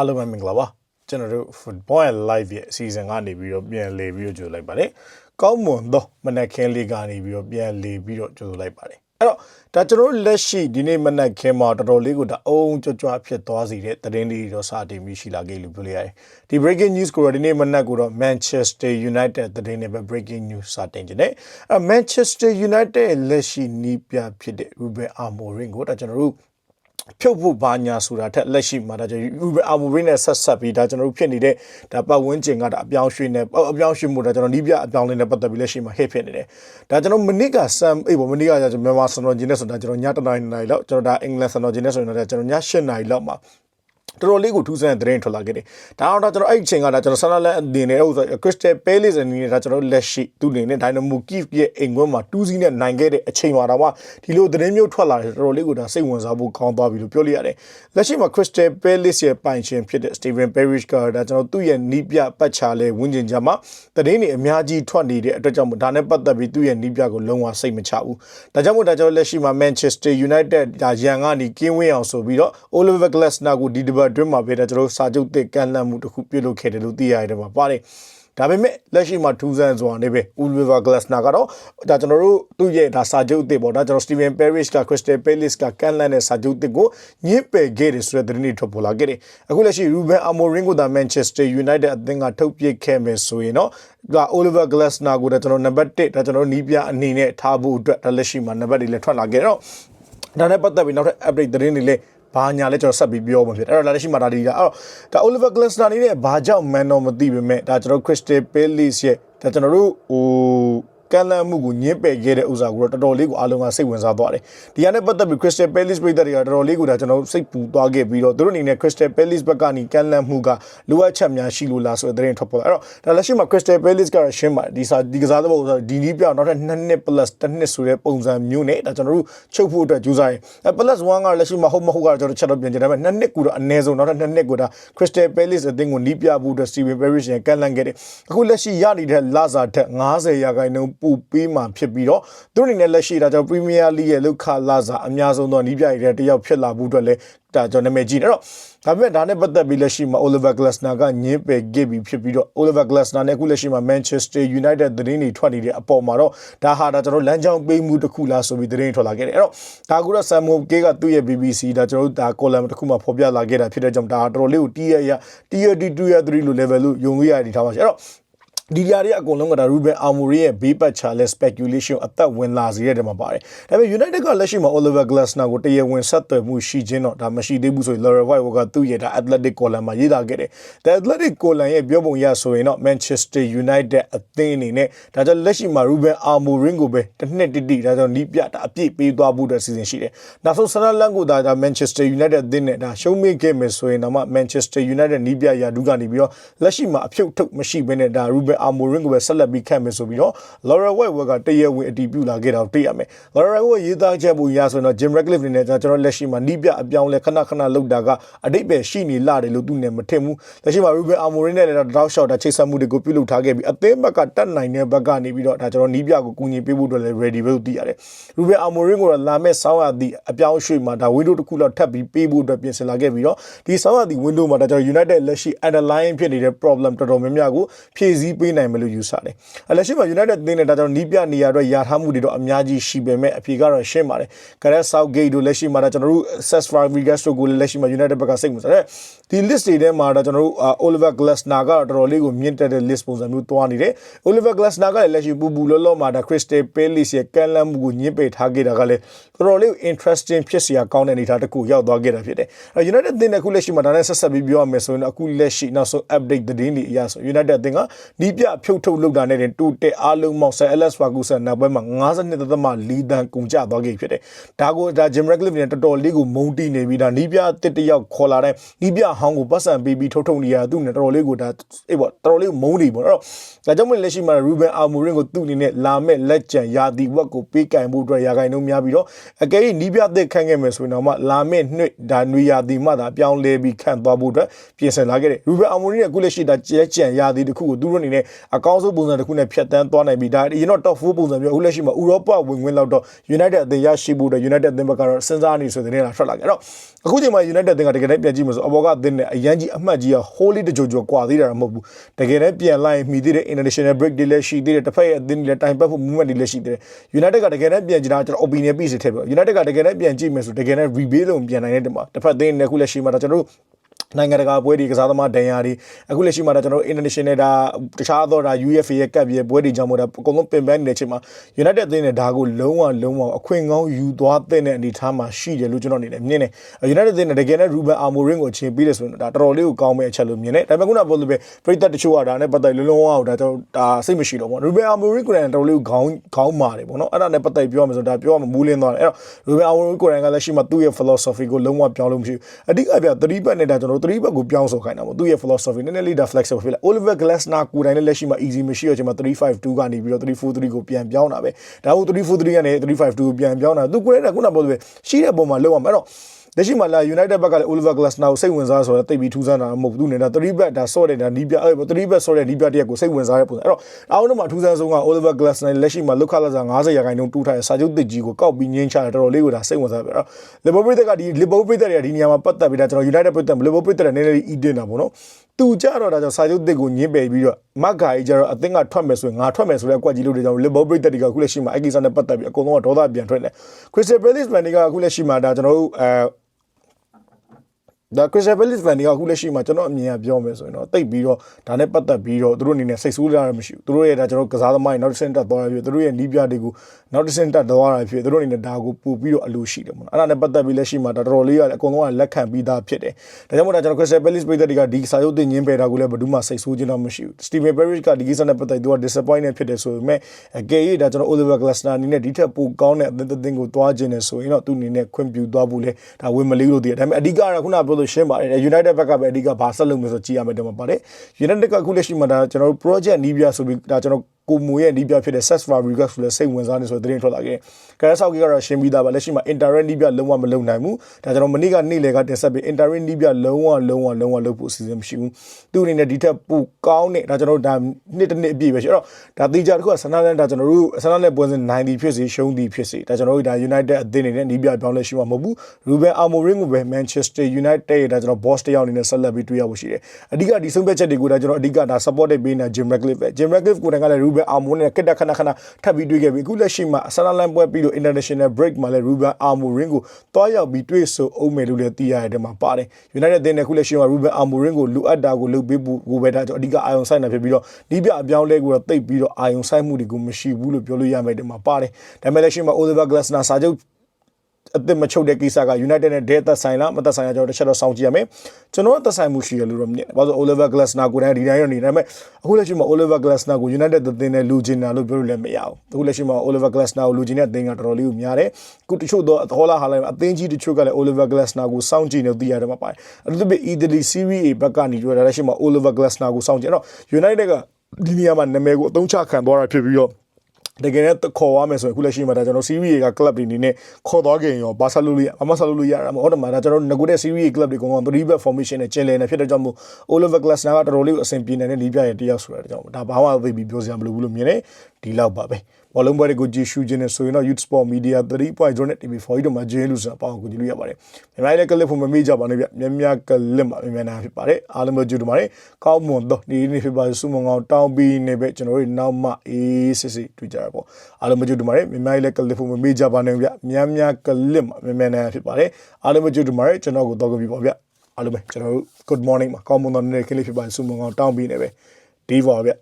အားလုံးပဲမင်္ဂလာပါကျွန်တော်တို့ Football and Live ရဲ့အစီအစဉ်ကနေပြီးတော့ပြန်လည်ပြီးတော့ကြိုလိုက်ပါတယ်ကောင်းမွန်သောမနက်ခင်းလေးကနေပြီးတော့ပြန်လည်ပြီးတော့ကြိုလိုက်ပါတယ်အဲ့တော့ဒါကျွန်တော်တို့လက်ရှိဒီနေ့မနက်ခင်းမှာတော်တော်လေးကိုဒါအုံကြွကြွဖြစ်သွားစေတဲ့သတင်းလေးတွေတော့စတင်ပြီးရှိလာခဲ့လို့ပြောလို့ရတယ်ဒီ breaking news ကိုတော့ဒီနေ့မနက်ကိုတော့ Manchester United သတင်းနဲ့ပဲ breaking news စတင်ကြတယ်အဲ့ Manchester United ရဲ့လက်ရှိနီးပြဖြစ်တဲ့ Ruben Amorim ကိုဒါကျွန်တော်တို့ ဖြုတ်ဖို့ဘာညာဆိုတာထက်လက်ရှိမှာဒါကျွန်တော်ယူဘအာမူရင်းနဲ့ဆက်ဆက်ပြီးဒါကျွန်တော်တို့ဖြစ်နေတဲ့ဒါပတ်ဝန်းကျင်ကဒါအပြောင်းရွှေ့နေအပြောင်းရွှေ့မှုဒါကျွန်တော်နီးပြအပြောင်းလေးနဲ့ပတ်သက်ပြီးလက်ရှိမှာ hit ဖြစ်နေတယ်ဒါကျွန်တော်မနစ်ကဆမ်အေးပေါ့မနစ်ကကျွန်တော်မြန်မာစံတော်ဂျင်းနဲ့ဆိုတာကျွန်တော်ညတနိုင်နိုင်လောက်ကျွန်တော်ဒါအင်္ဂလန်စံတော်ဂျင်းနဲ့ဆိုရင်တော့ကျွန်တော်ည၈နိုင်လောက်မှာ တော်တော်လေးကိုထူးဆန်းတဲ့သတင်းထွက်လာခဲ့တယ်။ဒါတော့ကျွန်တော်အဲ့ဒီချိန်ကဒါကျွန်တော်ဆန်လာလက်အနေနဲ့ဥစ္စာ Crystal Palace အနေနဲ့ဒါကျွန်တော်လက်ရှိသူအနေနဲ့ Dynamo Kiev ရဲ့အိမ်ကွင်းမှာ2စီးနဲ့နိုင်ခဲ့တဲ့အချိန်မှာတော့မှဒီလိုသတင်းမျိုးထွက်လာတယ်တော်တော်လေးကိုဒါစိတ်ဝင်စားဖို့ကောင်းသွားပြီလို့ပြောလို့ရတယ်။လက်ရှိမှာ Crystal Palace ရဲ့ပိုင်ရှင်ဖြစ်တဲ့ Steven Parrish ကဒါကျွန်တော်သူ့ရဲ့နီးပြပတ်ချလဲဝင်းကျင်ကြမှာသတင်းတွေအများကြီးထွက်နေတဲ့အတွက်ကြောင့်မို့ဒါနဲ့ပတ်သက်ပြီးသူ့ရဲ့နီးပြကိုလုံးဝစိတ်မချဘူး။ဒါကြောင့်မို့ဒါကျွန်တော်လက်ရှိမှာ Manchester United ဒါရန်ကနေကင်းဝင်းအောင်ဆိုပြီးတော့ Oliver Glasner ကိုဒီတပတ်အတွင်းမှာပဲဒါကျွန်တော်စာချုပ်သစ်ကန်လန့်မှုတစ်ခုပြုလုပ်ခဲ့တယ်လို့သိရတယ်မှာပါတယ်ဒါပေမဲ့လက်ရှိမှာထူးဆန်းစွာနေပဲ Oliver Glasner ကတော့ဒါကျွန်တော်တို့သူ့ရဲ့ဒါစာချုပ်အသစ်ပေါ့ဒါကျွန်တော် Steven Parrish က Crystal Palace ကကန်လန့်တဲ့စာချုပ်အသစ်ကိုညှစ်ပယ်ခဲ့တယ်ဆိုတဲ့သတင်းတွေထွက်ပေါ်လာခဲ့တယ်အခုလက်ရှိ Ruben Amorim ကိုဒါ Manchester United အသင်းကထုတ်ပစ်ခဲ့မယ်ဆိုရင်တော့ဒါ Oliver Glasner ကိုဒါကျွန်တော်နံပါတ်1ဒါကျွန်တော်နီးပြအနေနဲ့ထားဖို့အတွက်ဒါလက်ရှိမှာနံပါတ်တွေလည်းထွက်လာခဲ့တော့ဒါနဲ့ပတ်သက်ပြီးနောက်ထပ် update သတင်းတွေလည်း ဘာညာလဲကျွန်တော်ဆက်ပြီးပြောမှာဖြစ်တယ်အဲ့တော့လက်ရှိမှာဒါဒီကအဲ့တော့ဒါ Oliver Glasner အနေနဲ့ဘာကြောင့် man တော့မသိပေမဲ့ဒါကျွန်တော် Crystal Palace ရဲ့ဒါကျွန်တော်တို့ဟို ကန်လန့်မှုကိုညှင်းပယ်ခဲ့တဲ့ဥစ္စာကိုတော့တော်တော်လေးကိုအားလုံးကစိတ်ဝင်စားသွားတယ်။ဒီကနေ့ပတ်သက်ပြီး Crystal Palace ပြည်သက်တွေကတော်တော်လေးကိုဒါကျွန်တော်စိတ်ပူသွားခဲ့ပြီးတော့သူတို့အနေနဲ့ Crystal Palace ဘက်ကနေကန်လန့်မှုကလိုအပ်ချက်များရှိလို့လားဆိုတဲ့သတင်းထွက်ပေါ်လာ။အဲ့တော့ဒါလက်ရှိမှာ Crystal Palace ကတော့ရှင်းပါဒီစာဒီကစားသဘောဥစ္စာဒီနီးပြောင်းနောက်ထပ်2နှစ် plus 1နှစ်ဆိုတဲ့ပုံစံမျိုးနဲ့ဒါကျွန်တော်တို့ချုပ်ဖို့အတွက်ကြိုးစားရင်အဲ plus 1ကလက်ရှိမှာဟုတ်မဟုတ်ကတော့ကျွန်တော်ချက်တော့ပြင်ကြတယ်ဒါပေမဲ့2နှစ်ကူတော့အနည်းဆုံးနောက်ထပ်2နှစ်ကူဒါ Crystal Palace အသင်းကိုနီးပြဖို့အတွက် Steven Parrish ရန်ကန်လန့်ခဲ့တယ်။အခုလက်ရှိရနေတဲ့လာစာထက်90ရာခိုင်နှုန်းပိုပေးမှဖြစ်ပြီးတော့သူတို့အနေနဲ့လက်ရှိဒါကြောင့် Premier League ရဲ့လောက်ခလာစာအများဆုံးသောနီးပြရတဲ့တယောက်ဖြစ်လာဖို့အတွက်လည်းဒါကျွန်တော်နာမည်ကြီးတယ်အဲ့တော့ဒါပေမဲ့ဒါနဲ့ပတ်သက်ပြီးလက်ရှိမှာ Oliver Glasner ကညင်းပယ်ခဲ့ပြီးဖြစ်ပြီးတော့ Oliver Glasner နဲ့အခုလက်ရှိမှာ Manchester United သတင်းတွေထွက်နေတဲ့အပေါ်မှာတော့ဒါဟာဒါကျွန်တော်လမ်းကြောင်းပေးမှုတစ်ခုလားဆိုပြီးသတင်းထွက်လာခဲ့တယ်အဲ့တော့ဒါကူတော့ Samuel Gay ကသူ့ရဲ့ BBC ဒါကျွန်တော်တို့ဒါ column တစ်ခုမှဖော်ပြလာခဲ့တာဖြစ်တဲ့ကြောင့်ဒါတော်တော်လေးကိုတီးရရ tier 2 tier 3လို့ level လို့ယုံလို့ရတဲ့ထားပါရှိအဲ့တော့ ဒီຢာတွေအကုန်လုံးကဒါ Ruben Amorim ရဲ့ဘေးပတ်ချလဲ speculation အသက်ဝင်လာစေတဲ့တည်းမှာပါတယ်။ဒါပေမဲ့ United ကလက်ရှိမှာ Oliver Glasner ကိုတရားဝင်ဆက်သွယ်မှုရှိခြင်းတော့ဒါမရှိသေးဘူးဆိုရင် Laura White ကသူ့ရဲ့ဒါ Athletic column မှာရေးသားခဲ့တယ်။ The Athletic column ရဲ့ပြောပုံရဆိုရင်တော့ Manchester United အသင်းအနေနဲ့ဒါကြောင့်လက်ရှိမှာ Ruben Amorim ကိုပဲတစ်နှစ်တိတိဒါကြောင့်နီးပြတာအပြည့်ပေးသွားဖို့အတွက်စီစဉ်ရှိတယ်။နောက်ဆုံးဆန္ဒလန်ကိုဒါဒါ Manchester United အသင်းနဲ့ဒါရှုံးမိခဲ့မယ်ဆိုရင်တော့ Manchester United နီးပြရာဒုကနေပြီးတော့လက်ရှိမှာအဖြုတ်ထုတ်မရှိဘဲနဲ့ဒါ Ruben Amorim ကိုပဲဆက်လက်ပြီးခန့်မယ်ဆိုပြီးတော့ Laura White ကတရားဝင်အတည်ပြုလာခဲ့တာကိုတွေ့ရမယ်။ Laura White ရေးသားချက်ပုံရဆိုရင်တော့ Jim Ratcliffe အနေနဲ့ကျွန်တော်လက်ရှိမှာနီးပြအပြောင်းလဲခဏခဏလောက်တာကအတိတ်ပဲရှိနေလာတယ်လို့သူနဲ့မထင်ဘူး။လက်ရှိမှာ Ruben Amorim နဲ့လည်းတောက်လျှောက်တာချိတ်ဆက်မှုတွေကိုပြုလုပ်ထားခဲ့ပြီးအသင်းဘက်ကတတ်နိုင်တဲ့ဘက်ကနေပြီးတော့ဒါကျွန်တော်နီးပြကိုကူညီပေးဖို့အတွက်လည်း ready ပဲလို့သိရတယ်။ Ruben Amorim ကိုတော့လာမဲ့ဆောင်းရသည့်အပြောင်းရွှေ့မှာဒါ window တစ်ခုလောက်ထပ်ပြီးပေးဖို့အတွက်ပြင်ဆင်လာခဲ့ပြီးတော့ဒီဆောင်းရသည့် window မှာဒါကျွန်တော် United လက်ရှိ underline ဖြစ်နေတဲ့ problem တော်တော်များများကိုဖြည့်ဆည်းပေးနိုင်မယ်လို့ယူဆတယ်။လက်ရှိမှာ United အသင်းနဲ့ဒါကြောင့်နီးပြနေရတော့ယာထားမှုတွေတော့အများကြီးရှိပေမဲ့အဖြေကတော့ရှင်းပါတယ်။ Gareth Southgate တို့လက်ရှိမှာဒါကျွန်တော်တို့ Cesc Fabregas တို့ကိုလည်းလက်ရှိမှာ United ဘက်ကစိတ်ဝင်စားတယ်။ဒီ list တွေထဲမှာဒါကျွန်တော်တို့ Oliver Glasner ကတော်တော်လေးကိုမြင့်တက်တဲ့ list ပုံစံမျိုးသွားနေတယ်။ Oliver Glasner ကလည်းလက်ရှိပူပူလောလောမှာဒါ Crystal Palace ရဲ့ကန်လန့်မှုကိုညှင်းပယ်ထားခဲ့တာကလည်းတော်တော်လေး interesting ဖြစ်စရာကောင်းတဲ့အနေအထားတစ်ခုရောက်သွားခဲ့တာဖြစ်တယ်။ United အသင်းနဲ့အခုလက်ရှိမှာဒါနဲ့ဆက်ဆက်ပြီးပြောရမယ်ဆိုရင်အခုလက်ရှိနောက်ဆုံး update သတင်းတွေအရဆို United အသင်းကဒီပြဖြုတ်ထုတ်လုပ်တာနဲ့တူတက်အားလုံးမောက်ဆယ် LS Ferguson နောက်ပိုင်းမှာ52.4တန်ကုန်ကျသွားခဲ့ဖြစ်တယ်။ဒါကိုဒါ Jim Ratcliffe နဲ့တော်တော်လေးကိုမုန်းတီးနေပြီးဒါနီးပြတစ်တယောက်ခေါ်လာတဲ့နီးပြဟောင်းကိုပတ်စံပေးပြီးထုတ်ထုတ်နေရသူ့နဲ့တော်တော်လေးကိုဒါအေးပေါ့တော်တော်လေးမုန်းနေပေါ့အဲ့တော့ဒါကြောင့်မလို့လက်ရှိမှာ Ruben Amorim ကိုသူ့အနေနဲ့လာမဲ့လက်ကျန်ရာသီဝက်ကိုပေးကင်ဖို့အတွက်ရာဂိုင်နှုန်းများပြီးတော့အကယ်၍နီးပြသစ်ခန့်ခဲ့မယ်ဆိုရင်တော့မှလာမဲ့နှစ်ဒါနွေရာသီမှသာပြောင်းလဲပြီးခန့်သွားဖို့အတွက်ပြင်ဆင်လာခဲ့တယ် Ruben Amorim ရဲ့အခုလက်ရှိဒါကျဲကြံရာသီတစ်ခုကိုသူတို့အနေနဲ့အကောင်းဆုံးပုံစံတစ်ခုနဲ့ဖြတ်တန်းသွားနိုင်ပြီဒါရင်တော့ top 4ပုံစံမျိုးအခုလက်ရှိမှာဥရောပဝင်ဝင်လောက်တော့ United အသင်းရရှိဖို့တော့ United အသင်းဘက်ကတော့စဉ်းစားနေဆိုတဲ့နေလာထွက်လာကြအဲ့တော့အခုချိန်မှာ United အသင်းကတကယ်တမ်းပြန်ကြည့်မှာဆိုအဘောကအသင်းနဲ့အရန်ကြီးအမှတ်ကြီးက holy တကြိုကြိုကွာသေးတာမဟုတ်ဘူးတကယ်တမ်းပြန်လိုက်မိသေးတဲ့ international break တွေလည်းရှိသေးတယ်တစ်ဖက်ရဲ့အသင်းတွေလည်းတိုင်ပတ်ဖို့ movement တွေလည်းရှိသေးတယ် United ကတကယ်တမ်းပြန်ကြည့်တာကျွန်တော် opinion piece တွေထည့်ပြော United ကတကယ်တမ်းပြန်ကြည့်မယ်ဆိုတကယ်တမ်း rebuild လုံးပြန်နိုင်တဲ့တင်မှာတစ်ဖက်အသင်းနဲ့ခုလက်ရှိမှာတော့ကျွန်တော်တို့ နိုင်ငံတကာပွဲတွေကစားသမားဒဏ်ရာတွေအခုလက်ရှိမှာဒါကျွန်တော်တို့ international ဒါတခြားသောဒါ UEFA ရဲ့ကပ်ရဲ့ပွဲတွေကြောင့်မို့ဒါအကုန်လုံးပင်ပန်းနေတဲ့အချိန်မှာ United အသင်းနဲ့ဒါကိုလုံးဝလုံးဝအခွင့်ကောင်းယူသွားတဲ့အနေအထားမှာရှိတယ်လို့ကျွန်တော်အနေနဲ့မြင်တယ် United အသင်းနဲ့တကယ်နဲ့ Ruben Amorim ကိုအချိန်ပေးတယ်ဆိုရင်ဒါတော်တော်လေးကိုကောင်းမဲ့အချက်လို့မြင်တယ်ဒါပေမဲ့ခုနကပြောလို့ပဲပြည်သက်တချို့ကဒါနဲ့ပတ်သက်လုံးလုံးအောင်ဒါကျွန်တော်ဒါစိတ်မရှိတော့ဘူး Ruben Amorim ကိုယ်တိုင်တော်တော်လေးကိုခေါင်းခေါင်းမာတယ်ပေါ့နော်အဲ့ဒါနဲ့ပတ်သက်ပြောရမယ်ဆိုဒါပြောရမှာမူးလင်းသွားတယ်အဲ့တော့ Ruben Amorim ကိုယ်တိုင်ကလည်းရှိမှသူ့ရဲ့ philosophy ကိုလုံးဝပြောင်းလို့မရှိဘူးအဓိကပြ3ဘက်နဲ့ဒါကျွန်တော်3ဘက်ကိုပြောင်းဆိုခိုင်းတာပေါ့သူ့ရဲ့ philosophy နည်းနည်းလေးဒါ flexible ဖြစ်လာ Oliver Glasner ကိုယ်တိုင်လည်းလက်ရှိမှာ easy မရှိတော့ချိန်မှာ352ကနေပြီးတော့343ကိုပြန်ပြောင်းတာပဲဒါဟုတ်343ကနေ352ကိုပြန်ပြောင်းတာသူကိုယ်တိုင်ကခုနပြောလို့ပဲရှိတဲ့ပုံမှာလုံးဝအဲ့တော့ လက်ရှိမှာလာ United ဘက်ကလည်း Oliver Glasner ကိုစိတ်ဝင်စားဆိုတော့တိတ်ပြီးထူးဆန်းတာမဟုတ်ဘူးသူနေတာ3 back ဒါဆော့တဲ့ဒါနီးပြအဲ့3 back ဆော့တဲ့နီးပြတရက်ကိုစိတ်ဝင်စားတဲ့ပုံစံအဲ့တော့အားလုံးမှာထူးဆန်းဆုံးက Oliver Glasner လက်ရှိမှာလုခလာစား90ရာခိုင်နှုန်းတူးထားတဲ့စာချုပ်တစ်ကြီးကိုကောက်ပြီးငင်းချတယ်တော်တော်လေးကိုဒါစိတ်ဝင်စားပြတော့ Liverpool ကဒီ Liverpool ပြည်တွေကဒီနေရာမှာပတ်သက်ပြီးဒါကျွန်တော် United ပြည်သက် Liverpool ပြည်တွေကနည်းနည်းလေး eat တင်တာပေါ့နော်သူကြတော့ဒါကြောင့်စာချုပ်တစ်ကိုညင်းပယ်ပြီးတော့မက်ဂါကြီးကြတော့အသင်းကထွက်မယ်ဆိုရင်ငါထွက်မယ်ဆိုတဲ့အကွက်ကြီးလို့တွေကြောင့် Liverpool ပြည်တွေကအခုလက်ရှိမှာအကိစ္စနဲ့ပတ်သက်ပြီးအကုန်လုံးကဒေါသပြန်ထွက်နေ Crystal Palace မန်တွေကအခုလက်ရှိမှာဒါကျွန်တော်တို့အဲ ဒါ Crystal Palace fan တွေကအခုလက်ရှိမှာကျွန်တော်အမြင်အပြောမယ်ဆိုရင်တော့တိတ်ပြီးတော့ဒါနဲ့ပတ်သက်ပြီးတော့သူတို့အနေနဲ့စိတ်ဆိုးကြရမရှိဘူးသူတို့ရဲ့ဒါကျွန်တော်ကစားသမားတွေနောက်တစ်ဆင့်တက်သွားရပြီသူတို့ရဲ့နီးပြတွေကိုနောက်တစ်ဆင့်တက်သွားရပြီသူတို့အနေနဲ့ဒါကိုပို့ပြီးတော့အလိုရှိတယ်ပေါ့နော်အဲ့ဒါနဲ့ပတ်သက်ပြီးလက်ရှိမှာဒါတော်တော်လေးရတယ်အကုန်လုံးကလက်ခံပြီးသားဖြစ်တယ်ဒါကြောင့်မို့ဒါကျွန်တော် Crystal Palace ပြည်သက်တွေကဒီစာရုပ်တင်ညင်းပယ်တာကိုလည်းဘယ်သူမှစိတ်ဆိုးခြင်းတော့မရှိဘူး Steven Parrish ကဒီကိစ္စနဲ့ပတ်သက်ပြီးသူက disappointed ဖြစ်တယ်ဆိုပေမဲ့အကယ်၍ဒါကျွန်တော် Oliver Glasner အနေနဲ့ဒီထက်ပိုကောင်းတဲ့အသင်းအသင်းကိုတွားခြင်းနဲ့ဆိုရင်တော့သူအနေနဲ့ခွင့်ပြုသွားဖို့လေဒါဝင်မလေးလို့တည်တယ်ဒါပေမဲ့အဓိကတော့ခုနပြောလို့ရှင်းပါတယ် United ဘက်ကပဲအဓိကဘာဆက်လုပ်မယ်ဆိုကြည့်ရမယ်တော့ပါတယ် United ကအခုလက်ရှိမှာဒါကျွန်တော်တို့ project နီးပြဆိုပြီးဒါကျွန်တော် ကိုမူရဲ့နီးပြဖြစ်တဲ့ Seth Fabregas ဆိုလဲစိတ်ဝင်စားနေဆိုတဲ့သတင်းထွက်လာခဲ့။ကရဆောက်ကြီးကတော့ရှင်းပြီးသားပါလက်ရှိမှာ Internet နီးပြလုံးဝမလုံနိုင်ဘူး။ဒါကျွန်တော်မနေ့ကနေ့လယ်ကတင်ဆက်ပြီး Internet နီးပြလုံးဝလုံးဝလုံးဝလုပ်ဖို့အစီအစဉ်မရှိဘူး။သူ့အနေနဲ့ဒီထက်ပိုကောင်းတဲ့ဒါကျွန်တော်တို့ဒါနှစ်တစ်နှစ်အပြည့်ပဲရှိ။အဲ့တော့ဒါတေချာတစ်ခုကဆန္ဒနဲ့ဒါကျွန်တော်တို့ဆန္ဒနဲ့ပွဲစဉ်90ဖြစ်စေရှုံးသည်ဖြစ်စေဒါကျွန်တော်တို့ဒါ United အသင်းအနေနဲ့နီးပြပြောင်းလဲရှိမှာမဟုတ်ဘူး။ Ruben Amorim ကိုပဲ Manchester United ရဲ့ဒါကျွန်တော် boss တယောက်အနေနဲ့ဆက်လက်ပြီးတွေ့ရဖို့ရှိတယ်။အဓိကဒီဆုံးဖြတ်ချက်တွေကိုဒါကျွန်တော်အဓိကဒါ support ပေးနေတာ Jim Ratcliffe ပဲ။ Jim Ratcliffe ကိုယ်တိုင်ကလည်း Ruben Amorim နဲ့ကက်တက်ခဏခဏထပ်ပြီးတွေ့ခဲ့ပြီအခုလက်ရှိမှာဆန်လာလန်ပွဲပြီးလို့ international break မှာလည်း Ruben Amorim ကိုတွားရောက်ပြီးတွေ့ဆုံအောင်မယ်လို့လည်းသိရတဲ့မှာပါတယ် United အသင်းနဲ့အခုလက်ရှိမှာ Ruben Amorim ကိုလိုအပ်တာကိုလုပ်ပေးဖို့ကိုပဲဒါကြောင့်အဓိကအာရုံစိုက်နေဖြစ်ပြီးတော့ဒီပြအပြောင်းလဲကိုတော့တိတ်ပြီးတော့အာရုံစိုက်မှုတွေကိုမရှိဘူးလို့ပြောလို့ရမယ်တဲ့မှာပါတယ်ဒါပေမဲ့လက်ရှိမှာ Oliver Glasner စာချုပ် အသစ်မချုပ်တဲ့ကိစ္စက United နဲ့ဒဲသက်ဆိုင်လားမသက်ဆိုင်လားကျွန်တော်တစ်ချက်တော့စောင့်ကြည့်ရမယ်ကျွန်တော်သက်ဆိုင်မှုရှိရလို့တော့မြင်တယ်ဘာလို့ Oliver Glasner ကိုယ်တိုင်ဒီတိုင်းတော့နေဒါပေမဲ့အခုလက်ရှိမှာ Oliver Glasner ကို United သင်းနဲ့လူချင်တာလို့ပြောလို့လည်းမရဘူးအခုလက်ရှိမှာ Oliver Glasner ကိုလူချင်တဲ့အသင်းကတော်တော်လေးကိုများတယ်အခုတချို့တော့ဟောလာဟာလိုက်အသင်းကြီးတချို့ကလည်း Oliver Glasner ကိုစောင့်ကြည့်နေသိရတယ်မှာပါတယ်အထူးသဖြင့် Italy Serie A ဘက်ကနေပြောတာလက်ရှိမှာ Oliver Glasner ကိုစောင့်ကြည့်အဲ့တော့ United ကဒီနေရာမှာနာမည်ကိုအသုံးချခံသွားတာဖြစ်ပြီးတော့ တကယ်နဲ့ခေါ်ရမယ်ဆိုရင်အခုလက်ရှိမှာဒါကျွန်တော် series က club တွေအနေနဲ့ခေါ်သွားခင်ရောဘာဆက်လို့လို့ရဘာမှဆက်လို့လို့ရတာမဟုတ်တော့မှာဒါကျွန်တော်ငကိုတဲ့ series club တွေကတော့3 back formation နဲ့ကျင်းလည်နေဖြစ်တဲ့ကြောင့်မို့ Oliver Glasner ကတော်တော်လေးကိုအဆင်ပြေနေတဲ့နီးပြရဲ့တယောက်ဆိုတာကြောင့်ဒါဘာမှသိပြီးပြောစရာမလိုဘူးလို့မြင်တယ်ဒီလောက်ပါပဲဘောလုံးပွဲတွေကိုကြည့်ရှုခြင်းနဲ့ဆိုရင်တော့ Youth Sport Media 3.0နဲ့ TV4 တို့မှာဂျင်းလို့ဆိုတာပေါအောင်ကိုကြည့်လို့ရပါတယ်မြန်မာလည်းကလစ်ဖို့မမေ့ကြပါနဲ့ဗျမြမြကလစ်မှာမြန်နာဖြစ်ပါတယ်အားလုံးပဲကြည့်တို့ပါတယ်ကောင်းမွန်တော့ဒီနေ့ဖြစ်ပါစုမငောင်းတောင်းပြီးနေပဲကျွန်တော်တို့နောက်မှအေးစစ်စစ်တွေ့ကြရပေါ့အားလုံးပဲကြည့်တို့ပါတယ်မြန်မာလည်းကလစ်ဖို့မမေ့ကြပါနဲ့ဗျမြမြကလစ်မှာမြန်နာဖြစ်ပါတယ်အားလုံးပဲကြည့်တို့ပါတယ်ကျွန်တော်ကိုတော့ကြပြီပေါ့ဗျအားလုံးပဲကျွန်တော်တို့ good morning မှာကောင်းမွန်တော့နေ့ခင်းလေးဖြစ်ပါစုမငောင်းတောင်းပြီးနေပဲဒီပါဗျ